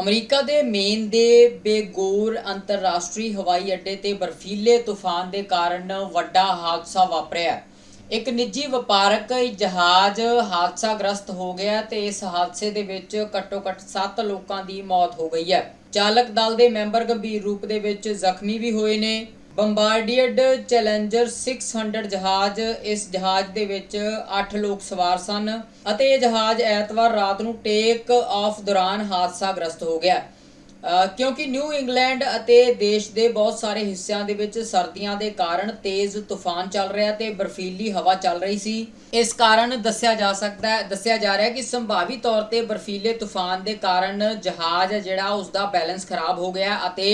America ਦੇ main ਦੇ ਬੇਗੋਰ ਅੰਤਰਰਾਸ਼ਟਰੀ ਹਵਾਈ ਅੱਡੇ ਤੇ ਬਰਫੀਲੇ ਤੂਫਾਨ ਦੇ ਕਾਰਨ ਵੱਡਾ ਹਾਦਸਾ ਵਾਪਰਿਆ। ਇੱਕ ਨਿੱਜੀ ਵਪਾਰਕ ਜਹਾਜ਼ ਹਾਦਸਾਗ੍ਰਸਤ ਹੋ ਗਿਆ ਤੇ ਇਸ ਹਾਦਸੇ ਦੇ ਵਿੱਚ ਘੱਟੋ-ਘੱਟ 7 ਲੋਕਾਂ ਦੀ ਮੌਤ ਹੋ ਗਈ ਹੈ। ਚਾਲਕ ਦਲ ਦੇ ਮੈਂਬਰ ਗੰਭੀਰ ਰੂਪ ਦੇ ਵਿੱਚ ਜ਼ਖਮੀ ਵੀ ਹੋਏ ਨੇ। ਬੰਬਾਰਡੀਅਰਡ ਚੈਲੰਜਰ 600 ਜਹਾਜ਼, ਇਸ ਜਹਾਜ਼ ਦੇ ਵਿੱਚ 8 ਲੋਕ ਸਵਾਰ ਸਨ ਅਤੇ ਇਹ ਜਹਾਜ਼ ਐਤਵਾਰ ਰਾਤ ਨੂੰ ਟੇਕ ਆਫ ਦੌਰਾਨ ਹਾਦਸਾਗ੍ਰਸਤ ਹੋ ਗਿਆ। ਕਿਉਂਕਿ ਨਿਊ ਇੰਗਲੈਂਡ ਅਤੇ ਦੇਸ਼ ਦੇ ਬਹੁਤ ਸਾਰੇ ਹਿੱਸਿਆਂ ਦੇ ਵਿੱਚ ਸਰਦੀਆਂ ਦੇ ਕਾਰਨ ਤੇਜ਼ ਤੂਫਾਨ ਚੱਲ ਰਿਹਾ ਤੇ ਬਰਫੀਲੀ ਹਵਾ ਚੱਲ ਰਹੀ ਸੀ। ਇਸ ਕਾਰਨ ਦੱਸਿਆ ਜਾ ਸਕਦਾ ਹੈ ਦੱਸਿਆ ਜਾ ਰਿਹਾ ਹੈ ਕਿ ਸੰਭਾਵੀ ਤੌਰ ਤੇ ਬਰਫੀਲੇ ਤੂਫਾਨ ਦੇ ਕਾਰਨ ਜਹਾਜ਼ ਹੈ ਜਿਹੜਾ ਉਸ ਦਾ ਬੈਲੈਂਸ ਖਰਾਬ ਹੋ ਗਿਆ ਅਤੇ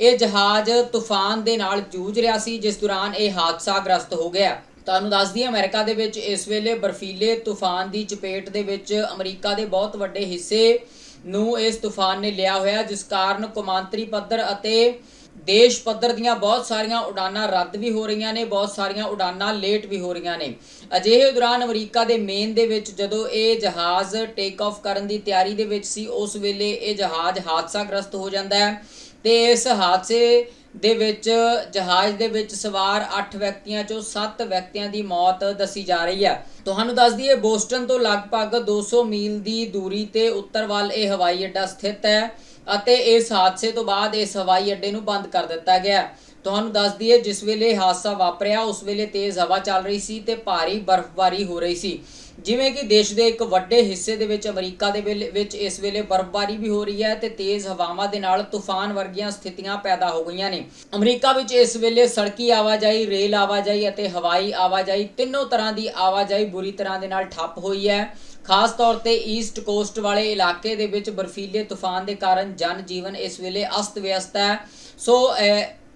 ਇਹ ਜਹਾਜ਼ ਤੂਫਾਨ ਦੇ ਨਾਲ ਜੂਝ ਰਿਹਾ ਸੀ, ਜਿਸ ਦੌਰਾਨ ਇਹ ਹਾਦਸਾ ਗ੍ਰਸਤ ਹੋ ਗਿਆ। ਤੁਹਾਨੂੰ ਦੱਸ ਦਈਏ, ਅਮਰੀਕਾ ਦੇ ਵਿੱਚ ਇਸ ਵੇਲੇ ਬਰਫੀਲੇ ਤੂਫਾਨ ਦੀ ਚਪੇਟ ਦੇ ਵਿੱਚ ਅਮਰੀਕਾ ਦੇ ਬਹੁਤ ਵੱਡੇ ਹਿੱਸੇ ਨੂੰ ਇਸ ਤੂਫਾਨ ਨੇ ਲਿਆ ਹੋਇਆ, ਜਿਸ ਕਾਰਨ ਕੌਮਾਂਤਰੀ ਪੱਧਰ ਅਤੇ ਦੇਸ਼ ਪੱਧਰ ਦੀਆਂ ਬਹੁਤ ਸਾਰੀਆਂ ਉਡਾਨਾਂ ਰੱਦ ਵੀ ਹੋ ਰਹੀਆਂ ਨੇ, ਬਹੁਤ ਸਾਰੀਆਂ ਉਡਾਨਾਂ ਲੇਟ ਵੀ ਹੋ ਰਹੀਆਂ ਨੇ। ਅਜਿਹੇ ਦੌਰਾਨ ਅਮਰੀਕਾ ਦੇ ਮੇਨ ਦੇ ਵਿੱਚ ਜਦੋਂ ਇਹ ਜਹਾਜ਼ ਟੇਕ ਆਫ ਕਰਨ ਦੀ ਤਿਆਰੀ ਦੇ ਵਿੱਚ ਸੀ, ਉਸ ਵੇਲੇ ਇਹ ਜਹਾਜ਼ ਹਾਦਸਾਗ੍ਰਸਤ ਹੋ ਜਾਂਦਾ ਹੈ ਤੇ ਇਸ ਹਾਦਸੇ ਦੇ ਵਿੱਚ, ਜਹਾਜ਼ ਦੇ ਵਿੱਚ ਸਵਾਰ 8 ਵਿਅਕਤੀਆਂ ਚੋਂ 7 ਵਿਅਕਤੀਆਂ ਦੀ ਮੌਤ ਦੱਸੀ ਜਾ ਰਹੀ ਹੈ। ਤੁਹਾਨੂੰ ਦੱਸ ਦਈਏ, ਬੋਸਟਨ ਤੋਂ ਲਗਭਗ 200 ਮੀਲ ਦੀ ਦੂਰੀ ਤੇ ਉੱਤਰ ਵੱਲ ਇਹ ਹਵਾਈ ਅੱਡਾ ਸਥਿਤ ਹੈ ਅਤੇ ਇਸ ਹਾਦਸੇ ਤੋਂ ਬਾਅਦ ਇਸ ਹਵਾਈ ਅੱਡੇ ਨੂੰ ਬੰਦ ਕਰ ਦਿੱਤਾ ਗਿਆ ਤੁਹਾਨੂੰ ਦੱਸ ਦਈਏ, ਜਿਸ ਵੇਲੇ ਹਾਦਸਾ ਵਾਪਰਿਆ, ਉਸ ਵੇਲੇ ਤੇਜ਼ ਹਵਾ ਚੱਲ ਰਹੀ ਸੀ ਤੇ ਭਾਰੀ ਬਰਫ਼ਬਾਰੀ ਹੋ ਰਹੀ ਸੀ। ਜਿਵੇਂ ਕਿ ਦੇਸ਼ ਦੇ ਇੱਕ ਵੱਡੇ ਹਿੱਸੇ ਦੇ ਵਿੱਚ, ਅਮਰੀਕਾ ਦੇ ਵੇਲੇ- ਵਿੱਚ ਇਸ ਵੇਲੇ ਬਰਫ਼ਬਾਰੀ ਵੀ ਹੋ ਰਹੀ ਹੈ ਤੇ ਤੇਜ਼ ਹਵਾਵਾਂ ਦੇ ਨਾਲ ਤੂਫਾਨ ਵਰਗੀਆਂ ਸਥਿਤੀਆਂ ਪੈਦਾ ਹੋ ਗਈਆਂ ਨੇ। ਅਮਰੀਕਾ ਵਿੱਚ ਇਸ ਵੇਲੇ ਸੜਕੀ ਆਵਾਜਾਈ, ਰੇਲ ਆਵਾਜਾਈ ਅਤੇ ਹਵਾਈ ਆਵਾਜਾਈ ਤਿੰਨੋਂ ਤਰ੍ਹਾਂ ਦੀ ਆਵਾਜਾਈ ਬੁਰੀ ਤਰ੍ਹਾਂ ਦੇ ਨਾਲ ਠੱਪ ਹੋਈ ਹੈ। ਖਾਸ ਤੌਰ ਤੇ ਈਸਟ ਕੋਸਟ ਵਾਲੇ ਇਲਾਕੇ ਦੇ ਵਿੱਚ ਬਰਫੀਲੇ ਤੂਫਾਨ ਦੇ ਕਾਰਨ ਜਨ ਜੀਵਨ ਇਸ ਵੇਲੇ ਅਸਤ ਵਿਅਸਤ ਹੈ। ਸੋ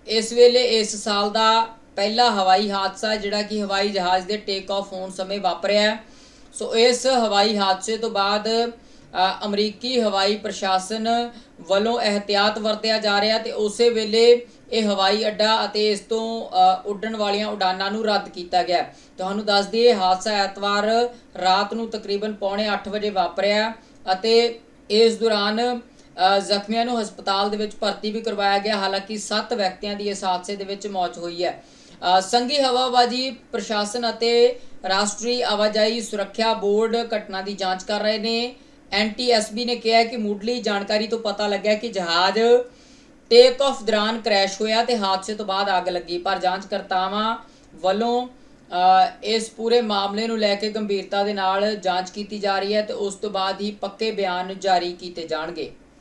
ਇਸ ਵੇਲੇ ਇਸ ਸਾਲ ਦਾ ਪਹਿਲਾ ਹਵਾਈ ਹਾਦਸਾ ਜਿਹੜਾ ਕਿ ਹਵਾਈ ਜਹਾਜ਼ ਦੇ ਟੇਕ ਆਫ ਹੋਣ ਸਮੇਂ ਵਾਪਰਿਆ ਸੋ ਇਸ ਹਵਾਈ ਹਾਦਸੇ ਤੋਂ ਬਾਅਦ ਅਮਰੀਕੀ ਹਵਾਈ ਪ੍ਰਸ਼ਾਸਨ ਵੱਲੋਂ ਇਹਤਿਆਤ ਵਰਤਿਆ ਜਾ ਰਿਹਾ ਤੇ ਉਸੇ ਵੇਲੇ ਇਹ ਹਵਾਈ ਅੱਡਾ ਅਤੇ ਇਸ ਤੋਂ ਉੱਡਣ ਵਾਲੀਆਂ ਉਡਾਨਾਂ ਨੂੰ ਰੱਦ ਕੀਤਾ ਗਿਆ ਤੁਹਾਨੂੰ ਦੱਸ ਦਈਏ, ਹਾਦਸਾ ਐਤਵਾਰ ਰਾਤ ਨੂੰ ਤਕਰੀਬਨ ਪੌਣੇ 8 ਵਜੇ ਵਾਪਰਿਆ ਅਤੇ ਇਸ ਦੌਰਾਨ ਜ਼ਖਮੀਆਂ ਨੂੰ ਹਸਪਤਾਲ ਦੇ ਵਿੱਚ ਭਰਤੀ ਵੀ ਕਰਵਾਇਆ ਗਿਆ ਹਾਲਾਂਕਿ 7 ਵਿਅਕਤੀਆਂ ਦੀ ਇਸ ਹਾਦਸੇ ਦੇ ਵਿੱਚ ਮੌਤ ਹੋਈ ਹੈ। ਅ, ਸੰਘੀ ਹਵਾਬਾਜੀ ਪ੍ਰਸ਼ਾਸਨ ਅਤੇ ਰਾਸ਼ਟਰੀ ਆਵਾਜਾਈ ਸੁਰੱਖਿਆ ਬੋਰਡ ਘਟਨਾ ਦੀ ਜਾਂਚ ਕਰ ਰਹੇ ਨੇ। ਐਨਟੀਐਸਬੀ ਨੇ ਕਿਹਾ ਕਿ ਮੁੱਢਲੀ ਜਾਣਕਾਰੀ ਤੋਂ ਪਤਾ ਲੱਗਿਆ ਕਿ ਜਹਾਜ਼ ਟੇਕ ਆਫ ਦੌਰਾਨ ਕ੍ਰੈਸ਼ ਹੋਇਆ ਤੇ ਹਾਦਸੇ ਤੋਂ ਬਾਅਦ ਅੱਗ ਲੱਗੀ। ਪਰ ਜਾਂਚਕਰਤਾਵਾਂ ਵੱਲੋਂ ਇਸ ਪੂਰੇ ਮਾਮਲੇ ਨੂੰ ਲੈ ਕੇ ਗੰਭੀਰਤਾ ਦੇ ਨਾਲ ਜਾਂਚ ਕੀਤੀ ਜਾ ਰਹੀ ਹੈ ਤੇ ਉਸ ਤੋਂ ਬਾਅਦ ਹੀ ਪੱਕੇ ਬਿਆਨ ਜਾਰੀ ਕੀਤੇ ਜਾਣਗੇ।